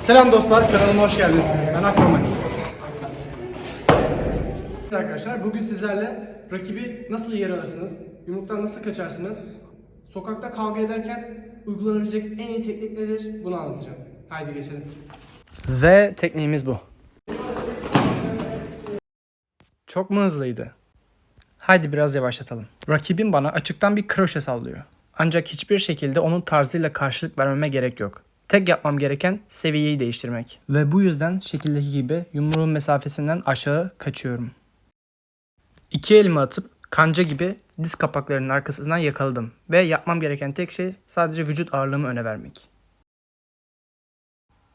Selam dostlar, kanalıma hoş geldiniz. Ben Akroman. Arkadaşlar bugün sizlerle rakibi nasıl yer alırsınız, yumruktan nasıl kaçarsınız, sokakta kavga ederken uygulanabilecek en iyi teknik nedir bunu anlatacağım. Haydi geçelim. Ve tekniğimiz bu. Çok mu hızlıydı? Haydi biraz yavaşlatalım. Rakibim bana açıktan bir kroşe sallıyor. Ancak hiçbir şekilde onun tarzıyla karşılık vermeme gerek yok. Tek yapmam gereken seviyeyi değiştirmek. Ve bu yüzden şekildeki gibi yumruğun mesafesinden aşağı kaçıyorum. İki elimi atıp kanca gibi diz kapaklarının arkasından yakaladım. Ve yapmam gereken tek şey sadece vücut ağırlığımı öne vermek.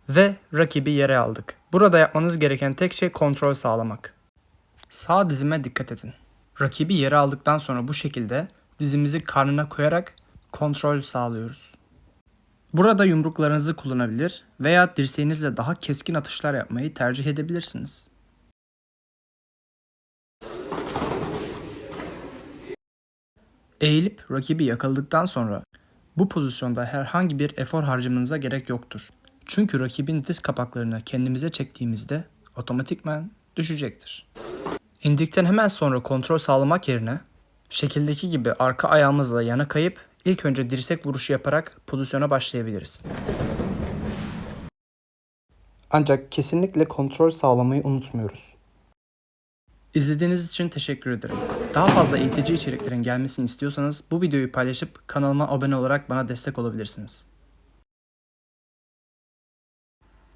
Ve rakibi yere aldık. Burada yapmanız gereken tek şey kontrol sağlamak. Sağ dizime dikkat edin. Rakibi yere aldıktan sonra bu şekilde dizimizi karnına koyarak kontrol sağlıyoruz. Burada yumruklarınızı kullanabilir veya dirseğinizle daha keskin atışlar yapmayı tercih edebilirsiniz. Eğilip rakibi yakaladıktan sonra bu pozisyonda herhangi bir efor harcamanıza gerek yoktur. Çünkü rakibin diz kapaklarını kendimize çektiğimizde otomatikman düşecektir. İndikten hemen sonra kontrol sağlamak yerine şekildeki gibi arka ayağımızla yana kayıp ilk önce dirsek vuruşu yaparak pozisyona başlayabiliriz. Ancak kesinlikle kontrol sağlamayı unutmuyoruz. İzlediğiniz için teşekkür ederim. Daha fazla eğitici içeriklerin gelmesini istiyorsanız bu videoyu paylaşıp kanalıma abone olarak bana destek olabilirsiniz.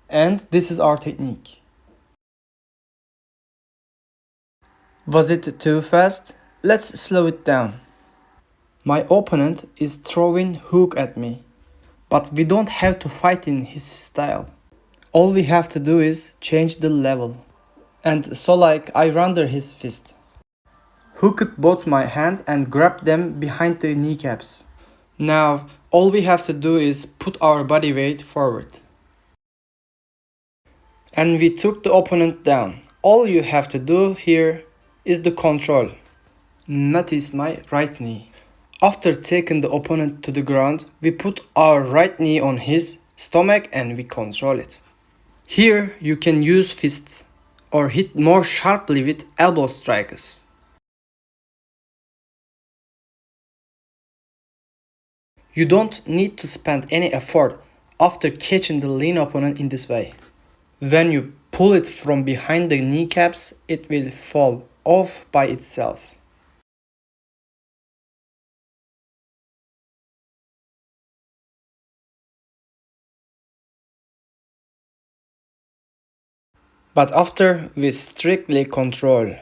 And this is our technique. Was it too fast? Let's slow it down. My opponent is throwing hook at me, but we don't have to fight in his style. All we have to do is change the level. And so like I render his fist. Hooked both my hand and grab them behind the kneecaps. Now all we have to do is put our body weight forward. And we took the opponent down. All you have to do here is the control. Notice my right knee. After taking the opponent to the ground, we put our right knee on his stomach and we control it. Here you can use fists or hit more sharply with elbow strikes. You don't need to spend any effort after catching the lean opponent in this way. When you pull it from behind the kneecaps, it will fall off by itself. But after we strictly control.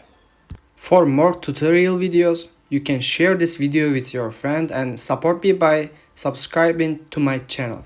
For more tutorial videos, you can share this video with your friend and support me by subscribing to my channel.